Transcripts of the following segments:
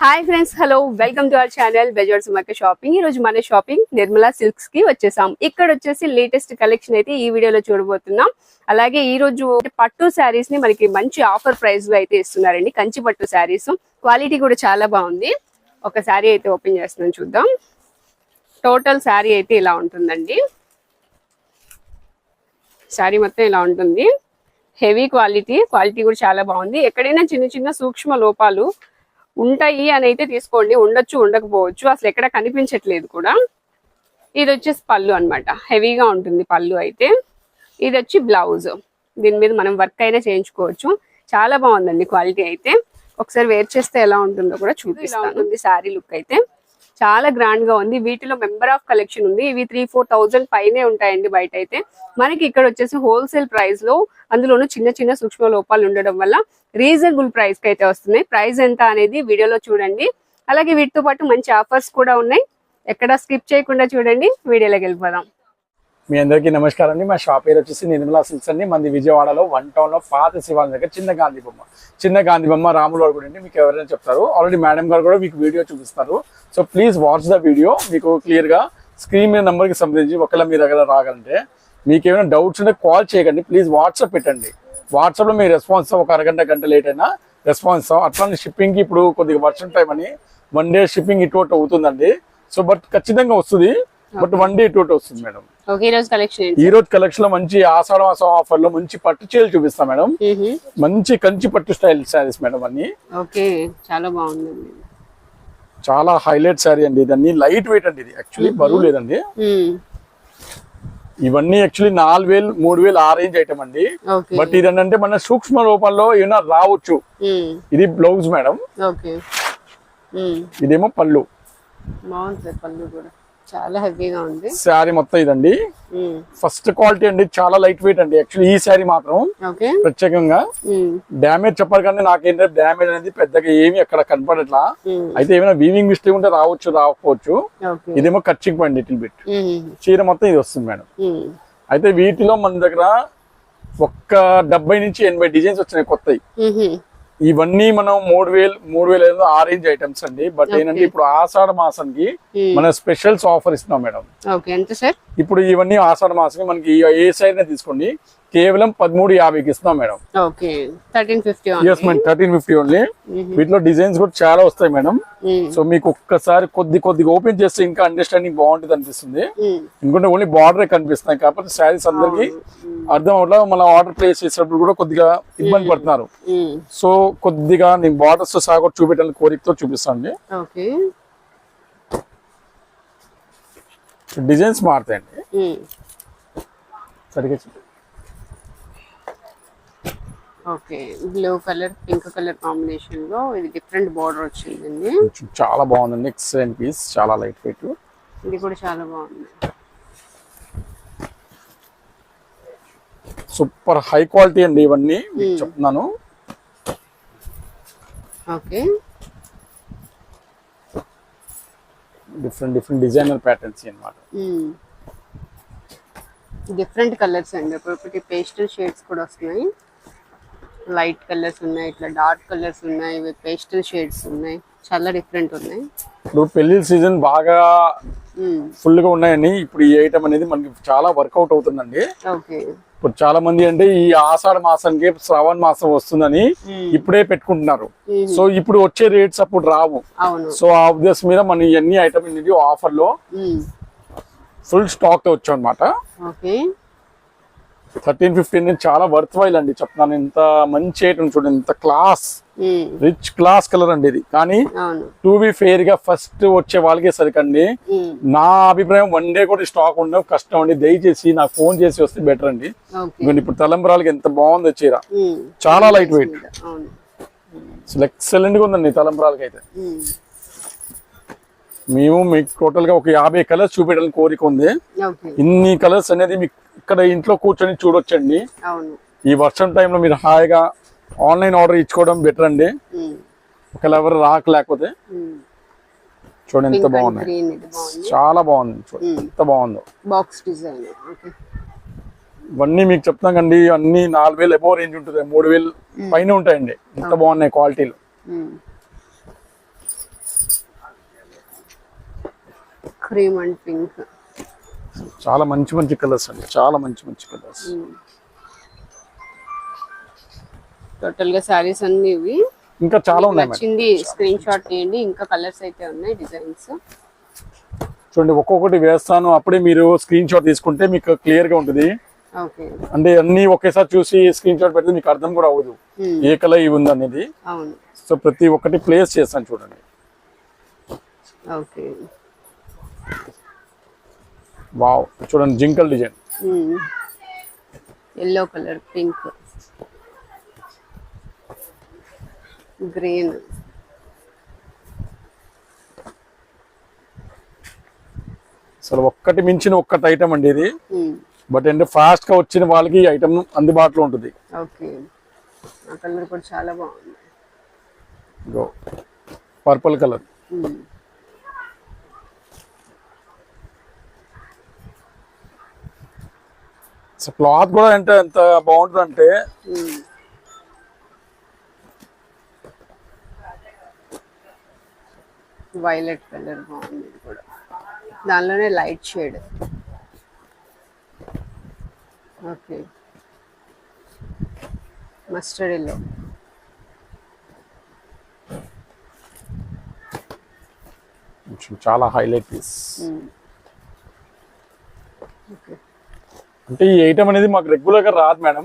Hi friends hello welcome to our channel బెజార్ సుమక్క shopping ఈ రోజు మన షాపింగ్ నిర్మలా సిల్క్స్కి వచ్చేసాం. ఇక్కడ వచ్చేసి లేటెస్ట్ కలెక్షన్ అయితే ఈ వీడియోలో చూడబోతున్నాం. అలాగే ఈ రోజు పట్టు శారీస్ని మనకి మంచి ఆఫర్ ప్రైస్లో అయితే ఇస్తున్నారండి. కంచి పట్టు శారీస్ క్వాలిటీ కూడా చాలా బాగుంది. ఒక శారీ అయితే ఓపెన్ చేస్తున్నాం చూద్దాం. టోటల్ శారీ అయితే ఇలా ఉంటుందండి. శారీ మొత్తం ఇలా ఉంటుంది. హెవీ క్వాలిటీ క్వాలిటీ కూడా చాలా బాగుంది. ఎక్కడైనా చిన్న చిన్న సూక్ష్మ లోపాలు ఉంటాయి అని అయితే తీసుకోండి. ఉండొచ్చు ఉండకపోవచ్చు. అసలు ఎక్కడ కనిపించట్లేదు కూడా. ఇది వచ్చేసి పళ్ళు అన్నమాట. హెవీగా ఉంటుంది పళ్ళు అయితే. ఇది వచ్చి బ్లౌజ్. దీని మీద మనం వర్క్ అయినా చేయించుకోవచ్చు. చాలా బాగుందండి క్వాలిటీ అయితే. ఒకసారి వేర్ చేస్తే ఎలా ఉంటుందో కూడా చూపిస్తాను. ఉంటుంది శారీ లుక్ అయితే? చాలా గ్రాండ్గా ఉంది. వీటిలో మెంబర్ ఆఫ్ కలెక్షన్ ఉంది. ఇవి త్రీ ఫోర్ థౌజండ్ పైనే ఉంటాయండి బయట అయితే మనకి ఇక్కడ వచ్చేసి హోల్సేల్ ప్రైస్లో అందులోనూ చిన్న చిన్న సూక్ష్మ లోపాలు ఉండడం వల్ల రీజనబుల్ ప్రైస్కి అయితే వస్తున్నాయి. ప్రైస్ ఎంత అనేది వీడియోలో చూడండి. అలాగే వీటితో పాటు మంచి ఆఫర్స్ కూడా ఉన్నాయి. ఎక్కడ స్కిప్ చేయకుండా చూడండి. వీడియోలోకి వెళ్ళిపోదాం. మీ అందరికీ నమస్కారం అండి. మా షాప్ పేరు వచ్చేసి నిర్మలా సిల్క్స్ అండి. మంది విజయవాడలో వన్ టౌన్లో పాత శివాలయం దగ్గర చిన్న గాంధీ బొమ్మ. చిన్న గాంధీ బొమ్మ రాముల వారు కూడా అండి. మీకు ఎవరైనా చెప్తారు. ఆల్రెడీ మేడం గారు కూడా మీకు వీడియో చూపిస్తారు. So please watch the video మీకు క్లియర్గా స్క్రీన్ మీద నెంబర్కి సంబంధించి ఒకవేళ మీ దగ్గర రాగలంటే మీకు ఏమైనా డౌట్స్ ఉంటే కాల్ చేయకండి. ప్లీజ్ వాట్సాప్ పెట్టండి. వాట్సాప్లో మీ రెస్పాన్స్ ఒక అరగంట గంట లేట్ అయినా రెస్పాన్స్ అట్లానే షిప్పింగ్కి ఇప్పుడు కొద్దిగా వర్షం టైం అని వన్ డే షిప్పింగ్ ఇటు అవుతుందండి. సో బట్ ఖచ్చితంగా వస్తుంది. బట్ వన్ డే ఇటు వస్తుంది మేడం ఈ రోజు కలెక్షన్ ఈ రోజు కలెక్షన్లో మంచి ఆషాఢ మాసం ఆఫర్లో మంచి పట్టు చీరలు చూపిస్తాం మేడం. మంచి కంచి పట్టు స్టైల్ శారీస్ మేడం అన్ని. చాలా బాగుందండి చాలా హైలైట్ శారీ అండి ఇదన్నీ. లైట్ వెయిట్ అండి ఇది. యాక్చువల్లీ బరువు లేదండి. ఇవన్నీ యాక్చువల్లీ నాలుగు వేలు మూడు వేలు ఆ రేంజ్ ఐటమ్ అండి. బట్ ఇది ఏంటంటే మన సూక్ష్మ రూపంలో ఏమైనా రావచ్చు. ఇది బ్లౌజ్ మేడం. ఇదేమో పళ్ళు. బాగుంటుంది పళ్ళు కూడా. చాలా హెవీగా ఉంది. శారీ మొత్తం ఇదండి. ఫస్ట్ క్వాలిటీ అండి చాలా లైట్ వెయిట్ అండి. యాక్చువల్లీ ఈ శారీ మాత్రం ప్రత్యేకంగా డ్యామేజ్ చెప్పాలి కానీ నాకేంటంటే డ్యామేజ్ అనేది పెద్దగా ఏమి అక్కడ కనపడట్లా. అయితే ఏమైనా వీవింగ్ మిస్టేక్ ఉంటే రావచ్చు రాకపోవచ్చు. ఇదేమో కచ్చిక్ పోయింది లిటిల్ బిట్ చీర మొత్తం ఇది వస్తుంది మేడం. అయితే వీటిలో మన దగ్గర ఒక్క డెబ్బై నుంచి ఎనభై డిజైన్స్ వచ్చినాయి కొత్తవి. ఇవన్నీ మనం మూడు వేలు మూడు వేల ఐదు ఆరెంజ్ ఐటమ్స్ అండి. బట్ ఏంటంటే ఇప్పుడు ఆషాఢ మాసానికి మన స్పెషల్స్ ఆఫర్ ఇస్తున్నాం మేడం. ఇప్పుడు ఇవన్నీ ఆషాఢ మాసం మనకి ఏ సైడ్ తీసుకోండి. కేవలం పదమూడు యాభైకి ఇస్తున్నాం madam. Okay. Thirteen fifty only. వీటిలో డిజైన్స్ కూడా చాలా వస్తాయి మేడం. సో మీకు ఒక్కసారి కొద్ది కొద్దిగా ఓపెన్ చేస్తే ఇంకా అండర్స్టాండింగ్ బాగుంటుంది అనిపిస్తుంది. ఎందుకంటే ఓన్లీ బార్డరే కనిపిస్తున్నాయి కాబట్టి శారీస్ అందరికి అర్థం అవట్లా మన ఆర్డర్ ప్లేస్ చేసేటప్పుడు కూడా కొద్దిగా ఇబ్బంది పడుతున్నారు. సో కొద్దిగా నేను బార్డర్స్తో కూడా చూపెట్టాలని కోరికతో చూపిస్తాను డిజైన్స్ మారుతాయండి. సరిగ్గా చెప్పు. Okay. Blue colour pink colour కాంబినేషన్లో ఇది డిఫరెంట్ బార్డర్ వచ్చిందండి. చాలా బాగుందండి. ఎక్సలెంట్ పీస్ చాలా లైట్ వెయిట్. ఇది కూడా చాలా బాగుంది. సూపర్ హై క్వాలిటీ అండి ఇవన్నీ. చెప్తున్నాను. Okay. Different different designer patterns అన్నమాట. డిఫరెంట్ కలర్స్ అండి. ఒకటి పేస్టల్ షేడ్స్ కూడా వస్తున్నాయి. లైట్ కలర్స్ ఉన్నాయి ఇట్లా డార్క్ కలర్స్ ఉన్నాయి ఇవి పేస్టల్ షేడ్స్ ఉన్నాయి చాలా డిఫరెంట్ ఉన్నాయి. ఇప్పుడు పెళ్ళి సీజన్ బాగా ఫుల్గా ఉన్నాయండి ఇప్పుడు ఈ ఐటమ్ అనేది మనకి చాలా వర్కౌట్ అవుతుందండి. ఓకే. ఇప్పుడు చాలా మంది అంటే ఈ ఆషాఢ మాసానికి శ్రావణ మాసం వస్తుందని ఇప్పుడే పెట్టుకుంటున్నారు. సో ఇప్పుడు వచ్చే రేట్స్ అప్పుడు రావు. సో ఆ ఉద్దేశం మీద మన ఇవన్నీ ఐటమ్ అనేది ఆఫర్లో ఫుల్ స్టాక్తో వచ్చాం అనమాట ఓకే. థర్టీన్ ఫిఫ్టీన్ చాలా వర్త్ వైల్ అండి చెప్తున్నాను ఇంత మంచి ఐటమ్ చూడండి. ఇంత క్లాస్ రిచ్ క్లాస్ కలర్ అండి ఇది. కానీ టూ బి ఫెయిర్గా ఫస్ట్ వచ్చే వాళ్ళకే సరికండి. నా అభిప్రాయం వన్ డే కూడా స్టాక్ ఉండడం కష్టం అండి. దయచేసి నాకు ఫోన్ చేసి వస్తే బెటర్ అండి. ఇప్పుడు తలంబరాలకి ఎంత బాగుందో చీర. చాలా లైట్ వెయిట్ అసలు ఎక్సలెంట్గా ఉందండి తలంబరాలకి అయితే. మేము. మీకు టోటల్గా ఒక యాభై కలర్స్ చూపించాలని కోరిక ఉంది. ఇన్ని కలర్స్ అనేది మీకు ఇక్కడ ఇంట్లో కూర్చొని చూడొచ్చండి. ఈ వర్షం టైంలో మీరు హాయిగా ఆన్లైన్ ఆర్డర్ ఇచ్చుకోవడం బెటర్ అండి. ఒకవేళ ఎవరు రాక లేకపోతే చూడండి ఎంత బాగుంది. చాలా బాగుంది చూడండి. ఎంత బాగుందో. బాక్స్ డిజైన్ ఇవన్నీ మీకు చెప్తాం కండి. అన్ని నాలుగు వేలు ఎబో రేంజ్ ఉంటుంది. మూడు వేలు పైన ఉంటాయండి. ఎంత బాగున్నాయి క్వాలిటీలు క్రీమ్ అండ్ పింక్ చాలా మంచి మంచి కలర్స్ అండి. చాలా మంచి మంచి కలర్స్ టోటల్గా శారీస్ అన్ని ఇవి. ఇంకా చాలా ఉన్నాయి నచ్చింది స్క్రీన్ షాట్ తీయండి ఇంకా కలర్స్ అయితే ఉన్నాయి డిజైన్స్ చూడండి ఒక్కొక్కటి వేస్తాను. అప్పుడే మీరు స్క్రీన్ షాట్ తీసుకుంటే మీకు క్లియర్గా ఉంటుంది. ఓకే. అంటే అన్ని ఒకేసారి చూసి స్క్రీన్ షాట్ పెడితే మీకు అర్థం కూడా అవ్వదు. ఏ కలర్ ఇవి ఉంది అనేది. అవును. సో ప్రతి ఒక్కటి ప్లేస్ చేస్తాను చూడండి. ఓకే. వావ్ చూడండి జింకల్ design. Yellow colour pink. Green. అసలు ఒక్కటి మించిన ఒక్కటి ఐటమ్ అండి ఇది. బట్ అంటే ఫాస్ట్గా వచ్చిన వాళ్ళకి ఈ ఐటమ్ అందుబాటులో ఉంటుంది. కలర్ కూడా చాలా బాగుంది. పర్పుల్ కలర్ సో క్లాత్ కూడా అంటే ఎంత బాగుంటుంది అంటే. వైలెట్ కలర్ బాగుంది కూడా. దానిలోనే light shade okay mustard yellow చాలా హైలైట్ పీస్ ఓకే అంటే ఈ ఐటమ్ అనేది మాకు రెగ్యులర్గా రాదు మేడం.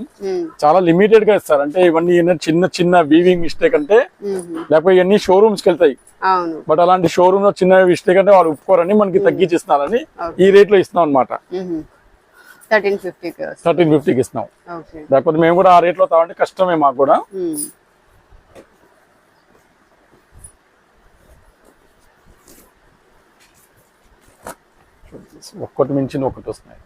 చాలా లిమిటెడ్గా ఇస్తారు. అంటే ఇవన్నీ చిన్న చిన్న వీవింగ్ మిస్టేక్ అంటే లేకపోతే ఇవన్నీ షోరూమ్స్కి వెళ్తాయి. బట్ అలాంటి షోరూమ్లో చిన్న మిస్టేక్ అంటే వాళ్ళు ఒప్పుకోరని మనకి తగ్గించిస్తున్నారని ఈ రేట్లో ఇస్తున్నాం అనమాట థర్టీన్ ఫిఫ్టీకి వస్తుంది. థర్టీన్ ఫిఫ్టీకి ఇస్తున్నాం. లేకపోతే మేము కూడా ఆ రేట్లో తావంటే కష్టమే మాకు కూడా. ఒక్కటి మించిన ఒకటి వస్తున్నాయి.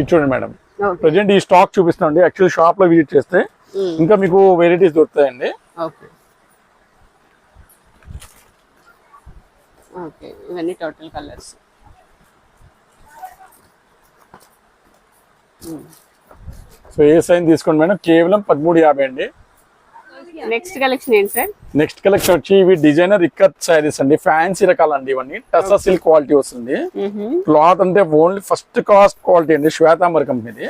ఇది చూడండి మేడం. ప్రజెంట్ ఈ స్టాక్ చూపిస్తున్నాండి యాక్చువల్ షాప్లో విజిట్ చేస్తే ఇంకా మీకు వెరైటీస్ దొరుకుతాయండి. ఓకే. ఇవన్నీ టోటల్ కలర్స్. సో ఏ సైన్ తీసుకోండి మేడం. కేవలం పదమూడు యాభై అండి. నెక్స్ట్ కలెక్షన్ ఏంటి సార్? నెక్స్ట్ కలెక్షన్ వచ్చి ఇవి డిజైనర్ ఇక్కత్ శారీస్ అండి. ఫ్యాన్సీ రకాలండి ఇవన్నీ. టసా సిల్క్ క్వాలిటీ వస్తుంది. క్లాత్ అంటే ఓన్లీ ఫస్ట్ కాస్ట్ క్వాలిటీ అండి. శ్వేతాంబర్ కంపెనీది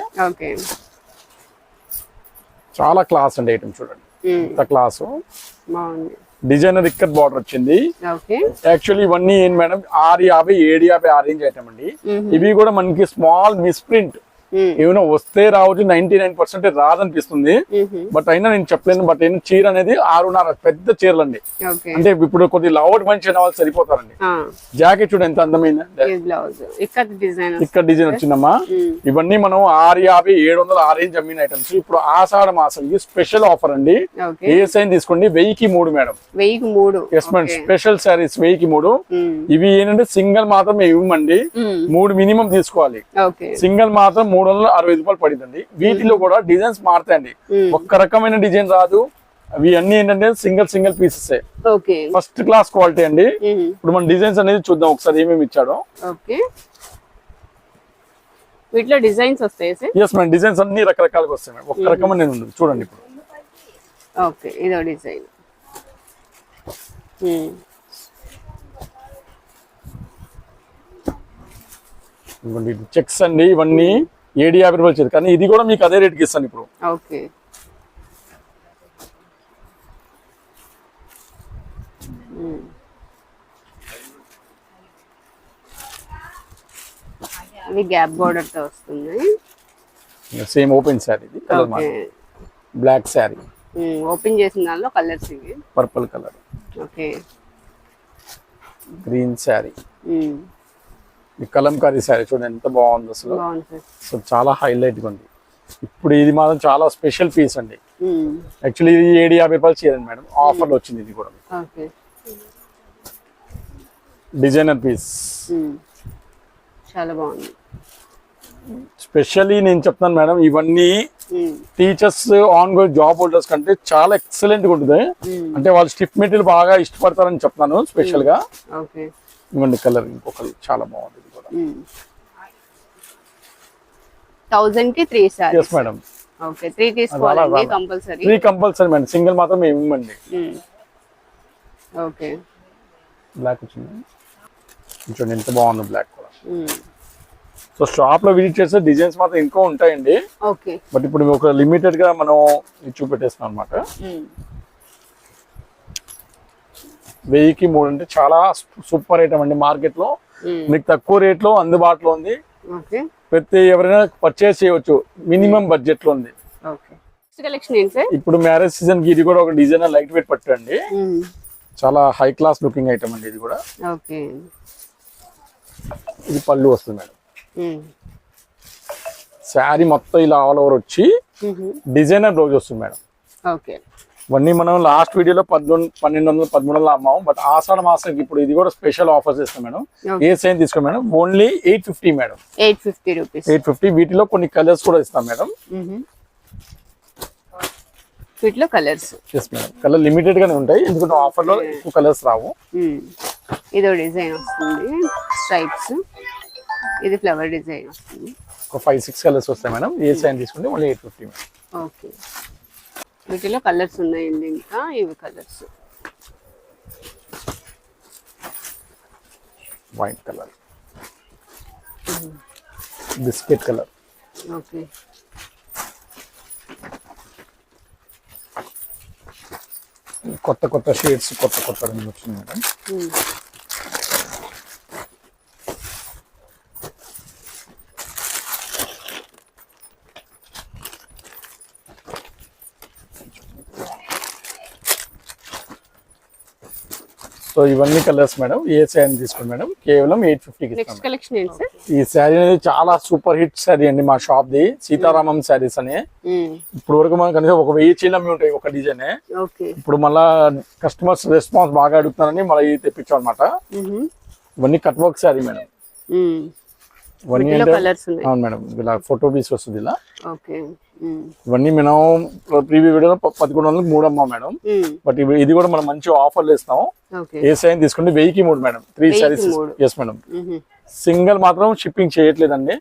చాలా క్లాస్ అండి ఐటమ్ చూడండి. ఇంత క్లాస్ డిజైనర్ ఇక్కత్ బార్డర్ వచ్చింది. యాక్చువల్లీ ఇవన్నీ ఏంటి మేడం ఆరు యాభై ఏడు యాభై ఆ రేంజ్ ఐటమ్ అండి. ఇవి కూడా మనకి స్మాల్ మిస్ప్రింట్ ఏమైనా వస్తే రావచ్చు నైన్టీ నైన్ పర్సెంట్ రాదనిపిస్తుంది బట్ అయినా నేను చెప్పలేను బట్ అయినా చీర అనేది ఆరున్నర పెద్ద చీరలు అండి అంటే ఇప్పుడు కొద్ది మనిషి అనే వాళ్ళు సరిపోతారండి. జాకెట్ చూడు ఎంత అందమైన. ఇక్కడ డిజైన్ వచ్చిందమ్మా. ఇవన్నీ మనం ఆరు యాభై ఏడు వందల ఆ రేంజ్ అమ్మిన ఐటమ్స్ ఇప్పుడు ఆషాఢ మాసం స్పెషల్ ఆఫర్ అండి. ఏ సైన్ తీసుకోండి? వెయ్యికి మూడు మేడం. వెయ్యికి మూడు. ఎస్ మేడం స్పెషల్ శారీస్ వెయ్యికి మూడు. ఇవి ఏంటంటే సింగిల్ మాత్రం ఇవ్వమండి. మూడు మినిమం తీసుకోవాలి. సింగిల్ మాత్రం మూడు వందల అరవై రూపాయలు పడిందండి. వీటిలో కూడా డిజైన్స్ మారుతాయండి. ఒక్క రకమైన డిజైన్ రాదు. అవి అన్ని ఏంటంటే single single pieces. First class quality అండి. ఇప్పుడు మన డిజైన్స్ అనేది చూద్దాం. ఒకసారి ఏమేమి ఇచ్చాడో. ఓకే. వీటిలో డిజైన్స్ వస్తాయి ఎస్ మేడం డిజైన్స్ అన్ని రకరకాలుగా వస్తాయి మేడం ఒక్క రకమైన ఉండదు. చూడండి ఇప్పుడు. ఓకే. ఇదో డిజైన్. చెక్స్ అండి ఇవన్నీ. ఏడు యాభై రూపాయలు వచ్చేది కానీ ఇది కూడా మీకు అదే రేట్కి ఇస్తాను ఇప్పుడు. ఓకే. ఇది గ్యాప్ బార్డర్తో వస్తుంది సేమ్ ఓపెన్ శారీ ఇది colour okay. Black sari. Open చేసిన దానిలో కలర్స్ ఇవి. Purple colour. Okay. Green sari. ఈ కలంకారీ శారీ చూడండి ఎంత బాగుంది అసలు. సో చాలా హైలైట్గా ఉంది. ఇప్పుడు ఇది మాత్రం చాలా స్పెషల్ పీస్ అండి. యాక్చువల్లీ ఇది ఏడు యాభై రూపాయలు చీరండి మేడం. ఆఫర్లో వచ్చింది ఇది కూడా. Designer piece. చాలా బాగుంది. స్పెషల్లీ నేను చెప్తాను మేడం ఇవన్నీ. Teachers on going job holders కంటే చాలా ఎక్సలెంట్గా ఉంటుంది. అంటే వాళ్ళు స్టిఫ్ మెటీరియల్ బాగా ఇష్టపడతారని చెప్తాను స్పెషల్గా. ఇవ్వండి కలర్ ఇంకొక చాలా బాగుంది. కూడా థౌజండ్కి త్రీ మేడం ఓకే త్రీ తీసుకోవాలండి. Compulsory three compulsory madam single మాత్రం ఓకే బ్లాక్ వచ్చింది. చూడండి ఎంత బాగుంది బ్లాక్ కూడా. సో షాప్లో విజిట్ చేస్తే డిజైన్స్ మాత్రం ఇంకో ఉంటాయండి. ఓకే బట్ ఇప్పుడు ఒక లిమిటెడ్గా మనం ఇది చూపెట్టేస్తున్నాం అనమాట మ్మ్. వెయ్యికి మూడు అంటే చాలా సూపర్ ఐటమ్ అండి మార్కెట్లో. మీకు తక్కువ రేట్లో అందుబాటులో ఉంది. ప్రతి ఎవరైనా పర్చేస్ చేయవచ్చు. మినిమం బడ్జెట్లో ఉంది. ఇప్పుడు మ్యారేజ్ సీజన్కి ఇది కూడా ఒక డిజైనర్ లైట్ వెయిట్ పట్టండి. చాలా హై క్లాస్ లుకింగ్ ఐటమ్ అండి ఇది కూడా. ఇది పళ్ళు వస్తుంది మేడం. శారీ మొత్తం ఇలా ఆల్ ఓవర్ వచ్చి. డిజైనర్ బ్లౌజ్ వస్తుంది మేడం. ఓకే. ఇవన్నీ మనం లాస్ట్ వీడియోలో పద్దెనిమిది పన్నెండు వందలు పదమూడు వందలు అమ్మాము బట్ ఆషాఢ మాసానికి ఇప్పుడు ఇది కూడా స్పెషల్ ఆఫర్స్ ఇస్తాం మేడం. ఏ సైన్ తీసుకో madam? Only eight fifty madam. Eight fifty rupees eight fifty వీటిలో కొన్ని కలర్స్ కూడా ఇస్తాం మేడం. వీటిలో colours yes madam. Colour limited గానే ఉంటాయి. ఎందుకంటే ఆఫర్లో ఎక్కువ కలర్స్ రావు. ఇదో డిజైన్ వస్తుంది. స్ట్రైప్స్ ఇది ఫ్లవర్ డిజైన్ వస్తుంది. ఒక ఫైవ్ సిక్స్ కలర్స్ వస్తాయి మేడం. ఏ సైన్ తీసుకుంటే only eight fifty madam. Okay వీటిలో కలర్స్ ఉన్నాయండి ఇంకా. ఇవి colours. White colour biscuit colour okay. కొత్త కొత్త షేడ్స్ కొత్త కొత్త రంగులు వచ్చింది మేడం. సో ఇవన్నీ కలర్స్ మేడం. ఏ శారీ తీసుకోండి మేడం. కేవలం ఎయిట్ ఫిఫ్టీకి ఈ శారీ అనేది చాలా సూపర్ హిట్ శారీ అండి మా షాప్ ది సీతారామం శారీస్ అని. ఇప్పుడు వరకు మనం కనీసం ఒక వెయ్యి చీలమ్మి ఉంటాయి ఒక డిజైన్. ఇప్పుడు మళ్ళా కస్టమర్స్ రెస్పాన్స్ బాగా అడుగుతున్నారని మళ్ళీ తెప్పించాం అనమాట ఇవన్నీ కట్ వర్క్ శారీ మేడం. ఇవన్నీ అంటే అవును మేడం. ఇలా ఫోటో పీస్ వస్తుంది ఇలా. ఇవన్నీ మనం ప్రీవియస్ వీడియోలో పదకొండు వందలకు మూడు అమ్మా మేడం. బట్ ఇది కూడా మనం మంచి ఆఫర్లు ఇస్తాం ఏ సైన్ తీసుకుంటే వెయ్యికి మూడు madam. Three saris. Yes madam. Single మాత్రం షిప్పింగ్ చేయట్లేదండి.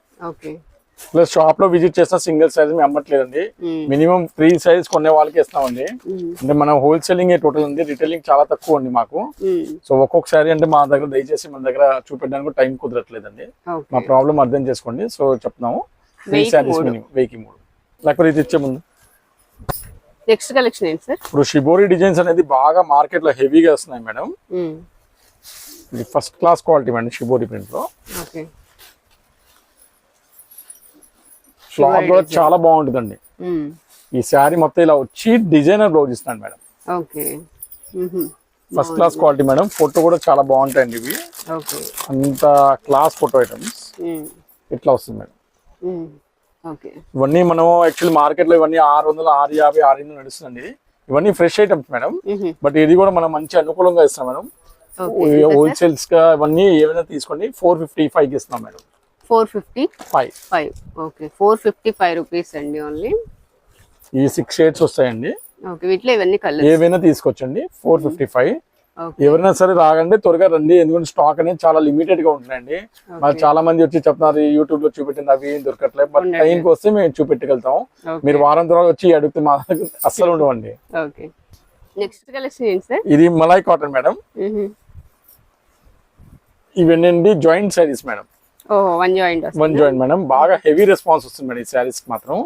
ప్లస్ షాప్లో విజిట్ చేసిన సింగిల్ సైజ్ మేము అమ్మట్లేదండి. మినిమం త్రీ సైజ్ కొనే వాళ్ళకి ఇస్తామండి. అంటే మనం హోల్సేలింగ్ టోటల్ ఉంది. రిటైలింగ్ చాలా తక్కువ ఉంది మాకు. సో ఒక్కొక్కసారి అంటే మా దగ్గర దయచేసి మన దగ్గర చూపెట్టడానికి టైం కుదరట్లేదండి. మా ప్రాబ్లం అర్థం చేసుకోండి. సో చెప్తున్నాము. త్రీ మూడు. మినిమం వెయ్యికి మూడు. లేకపోతే ఇది ఇచ్చే ముందు. నెక్స్ట్ కలెక్షన్ ఏంటి సార్? ఇప్పుడు షిబోరి డిజైన్స్ అనేది బాగా మార్కెట్లో హెవీగా వస్తున్నాయి మేడం. ఇది first class quality madam shibori ప్రింట్లో ఓకే క్లాత్ కూడా చాలా బాగుంటుందండి. ఈ శారీ మొత్తం ఇలా వచ్చి డిజైనర్ బ్లౌజ్ ఇస్తాను madam. Okay. First class quality madam. Photo కూడా చాలా బాగుంటాయండి ఇవి. అంత క్లాస్ ఫోటో ఐటమ్స్ ఇట్లా వస్తుంది మేడం. ఇవన్నీ మనం యాక్చువల్లీ మార్కెట్లో ఇవన్నీ ఆరు వందలు ఆరు యాభై ఆరు ఎనిమిది నడుస్తుందండి. ఇవన్నీ ఫ్రెష్ ఐటమ్స్ మేడం. బట్ ఇది కూడా మనం మంచి అనుకూలంగా ఇస్తాం మేడం. హోల్సేల్స్గా ఇవన్నీ ఏమైనా తీసుకోండి. ఫోర్ ఫిఫ్టీ ఫైవ్కి ఇస్తాం madam. Four fifty five. Five. Okay. Four fifty five rupees అండి ఓన్లీ. ఈ సిక్స్ షేడ్స్ వస్తాయండి. ఓకే. వీటిలో ఇవన్నీ కలర్స్. ఏవైనా తీసుకోవచ్చండి ఫోర్ ఫిఫ్టీ ఫైవ్. ఎవరైనా సరే రాగండి త్వరగా రండి. ఎందుకంటే స్టాక్ అనేది చాలా లిమిటెడ్గా ఉంటుందండి. మరి చాలా మంది వచ్చి చెప్తున్నారు యూట్యూబ్లో చూపెట్టింది అవి ఏం దొరకట్లేదు. బట్. టైంకి వస్తే మేము చూపెట్టగలుగుతాం. మీరు వారం తర్వాత వచ్చి అడిగితే మా దగ్గర అస్సలు ఉండవండి. నెక్స్ట్ కలెక్షన్ ఇది మలాయ్ కాటన్ మేడం. ఇవన్నీ joint saris madam. One joint madam బాగా హెవీ రెస్పాన్స్ వస్తుంది మేడం ఈ శారీస్ మాత్రం.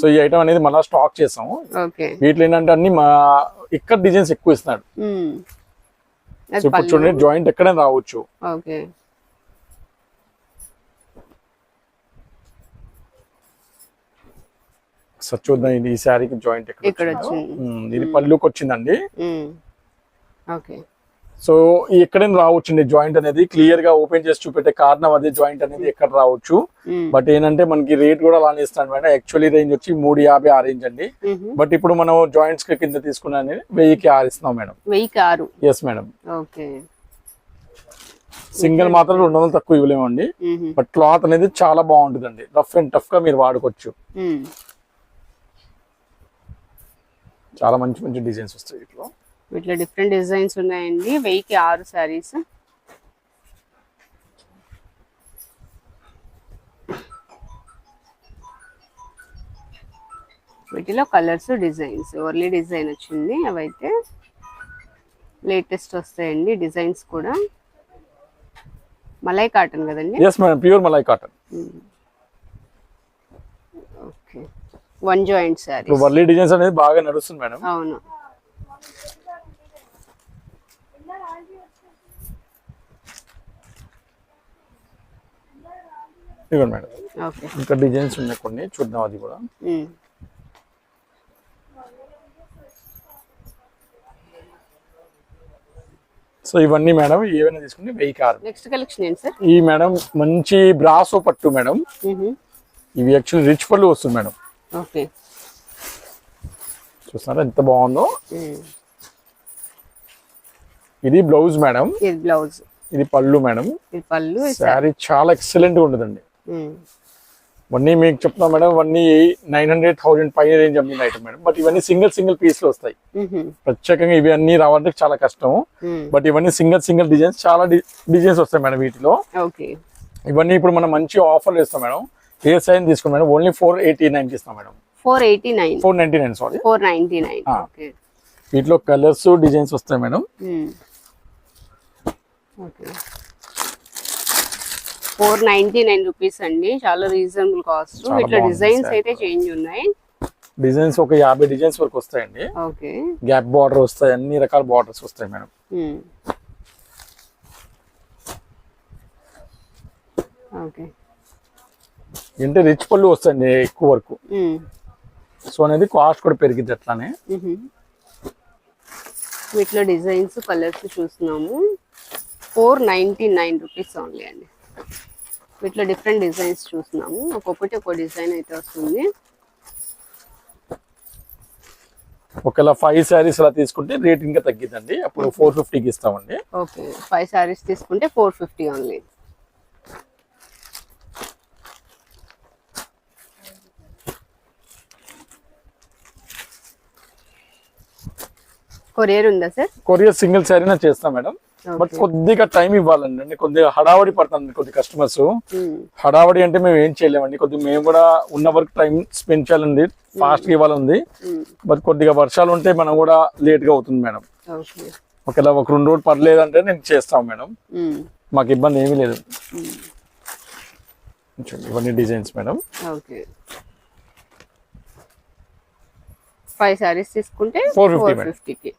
సో ఈ ఐటమ్ అనేది మళ్ళీ స్టాక్ చేసాము. వీటిలో ఏంటంటే అన్ని మా ఇక్కడ డిజైన్స్ ఎక్కువ ఇస్తున్నాడు సో ఇప్పుడు చూడండి జాయింట్ ఎక్కడైనా రావచ్చు. సార్ చూద్దాం ఇది ఈ శారీకి జాయింట్ ఎక్కడ ఇది పళ్ళుకి వచ్చిందండి ఓకే. సో ఈ ఎక్కడైనా రావచ్చండి జాయింట్ అనేది? క్లియర్గా ఓపెన్ చేసి చూపెట్టే కారణం అదే జాయింట్ అనేది ఎక్కడ రావచ్చు. బట్ ఏంటంటే మనకి రేట్ కూడా అలానే ఇస్తాను మేడం. యాక్చువల్లీ రేంజ్ వచ్చి మూడు యాభై ఆ రేంజ్ అండి. బట్ ఇప్పుడు మనం జాయింట్స్కి కింద తీసుకున్నాను వెయ్యికి ఆరు ఇస్తున్నాం మేడం. వెయ్యికి ఆరు. Yes madam. ఓకే. సింగిల్ మాత్రం రెండు వందలు తక్కువ ఇవ్వలేమండి. బట్ క్లాత్ అనేది చాలా బాగుంటుందండి. రఫ్ అండ్ టఫ్గా మీరు వాడుకోవచ్చు. చాలా మంచి మంచి డిజైన్స్ వస్తాయి వీటిలో. వీటిలో డిఫరెంట్ డిజైన్స్ ఉన్నాయండి. వెయ్యికి ఆరు శారీస్ వీటిలో కలర్స్ డిజైన్స్ ఓన్లీ డిజైన్ వచ్చింది. అవైతే లేటెస్ట్ వస్తాయండి డిజైన్స్ కూడా. మలై కాటన్ కదండి? Yes madam pure malai cotton okay one joint Warli designs అనేది బాగా నడుస్తుంది మేడం అవును. ఇదిగోండి మేడం. ఇంకా డిజైన్స్ ఉన్నాయి కొన్ని చూద్దాం అది కూడా. సో ఇవన్నీ మేడం ఏవైనా తీసుకుంటే వెయ్యి కారు. నెక్స్ట్ కలెక్షన్ ఏంటి సార్? ఈ మేడం మంచి బ్రాసో పట్టు మేడం. ఇవి యాక్చువల్లీ రిచ్ పళ్ళు వస్తుంది మేడం. ఓకే. చూస్తున్నారా ఎంత బాగుందో. ఇది బ్లౌజ్ మేడం. ఇది బ్లౌజ్. ఇది పళ్ళు మేడం. ఇది పళ్ళు శారీ చాలా ఎక్సలెంట్గా ఉంటుందండి. ఇవన్నీ మీకు చెప్తున్నా మేడం ఇవన్నీ నైన్ హండ్రెడ్ థౌసండ్ పై రేంజ్ అమ్మిన ఐటమ్ మేడం. బట్ ఇవన్నీ సింగిల్ సింగిల్ పీస్లు వస్తాయి. మ్హూ. ప్రత్యేకంగా ఇవి అన్ని రావాలంటే చాలా కష్టం. బట్ ఇవన్నీ సింగిల్ సింగిల్ డిజైన్స్ చాలా డిజైన్స్ వస్తాయి మేడం వీటిలో. ఓకే. ఇవన్నీ ఇప్పుడు మనం మంచి ఆఫర్లు ఇస్తాం మేడం. ఏ సైన్ తీసుకున్నాం madam only four eighty nine ఇస్తాం madam. Four eighty nine four ninety nine sorry four ninety nine వీటిలో కలర్స్ డిజైన్స్ వస్తాయి madam. Okay. Four ninety nine rupees అండి. చాలా రీజనబుల్ కాస్ట్. ఇట్లా డిజైన్స్ అయితే చేంజ్ ఉన్నాయి. డిజైన్స్ ఒక యాభై డిజైన్స్ వరకు వస్తాయండి. ఓకే. గ్యాప్ బార్డర్ వస్తాయి. అన్ని రకాల బార్డర్స్ వస్తాయి మేడం. అంటే రిచ్ పళ్ళు వస్తాయండి ఎక్కువ వరకు. సో అనేది కాస్ట్ కూడా పెరిగింది అట్లానే. వీటిలో డిజైన్స్ కలర్స్ చూస్తున్నాము. Four ninety nine rupees only అండి. వీటిలో డిఫరెంట్ డిజైన్స్ చూస్తున్నాము. ఒక్కొక్కటి ఒక్కో డిజైన్ అయితే వస్తుంది. ఒకవేళ ఫైవ్ శారీస్ అలా తీసుకుంటే రేట్ ఇంకా తగ్గిద్దండి. అప్పుడు ఫోర్ ఫిఫ్టీకి ఇస్తామండి. ఓకే. ఫైవ్ శారీస్ తీసుకుంటే ఫోర్ ఫిఫ్టీ ఓన్లీ కొరియర్ ఉందా సార్? కొరియర్ సింగిల్ శారీనా చేస్తాం మేడం. బట్ కొద్దిగా టైం ఇవ్వాలండి. కొద్దిగా హడావడి పడుతుంది కొద్ది కస్టమర్స్ హడావడి అంటే మేము ఏం చేయలేమండి. కొద్దిగా మేము కూడా ఉన్న వరకు టైం స్పెండ్ చేయాలండి. ఫాస్ట్గా ఇవ్వాలంది బట్ కొద్దిగా వర్షాలు ఉంటే మనం కూడా లేట్గా అవుతుంది మేడం. ఒకవేళ ఒక రెండు రోజులు పర్లేదంటే నేను చేస్తాం మేడం. మాకు ఇబ్బంది ఏమీ లేదు. ఇవన్నీ designs madam. Okay. Five saris తీసుకుంటే 450 ఫోర్ మేడం. ఫిఫ్టీకి